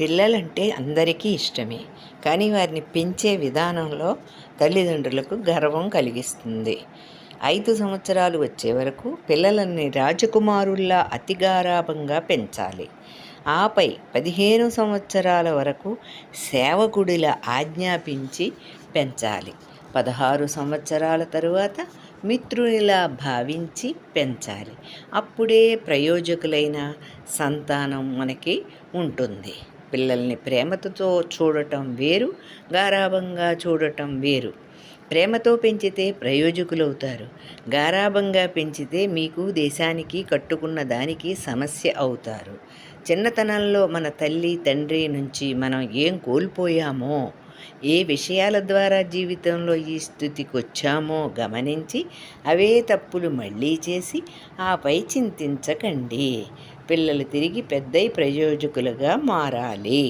పిల్లలంటే అందరికీ ఇష్టమే. కానీ వారిని పెంచే విధానంలో తల్లిదండ్రులకు గర్వం కలిగిస్తుంది. ఐదు సంవత్సరాలు వచ్చే వరకు పిల్లలని రాజకుమారుల్లా అతిగారాభంగా పెంచాలి. ఆపై పదిహేను సంవత్సరాల వరకు సేవకుడిలా ఆజ్ఞాపించి పెంచాలి. పదహారు సంవత్సరాల తరువాత మిత్రునిలా భావించి పెంచాలి. అప్పుడే ప్రయోజకులైన సంతానం మనకి ఉంటుంది. పిల్లల్ని ప్రేమతో చూడటం వేరు గారాభంగా చూడటం వేరు. ప్రేమతో పెంచితే ప్రయోజకులవుతారు. గారాభంగా పెంచితే మీకు దేశానికి కట్టుకున్న దానికి సమస్య అవుతారు. చిన్నతనంలో మన తల్లి తండ్రి నుంచి మనం ఏం కోల్పోయామో ఏ విషయాల ద్వారా జీవితంలో ఈ స్థితికి వచ్చామో గమనించి అవే తప్పులు మళ్ళీ చేసి ఆపై చింతించకండి. పిల్లలు తిరిగి పెద్దయి ప్రయోజకులుగా మారాలి.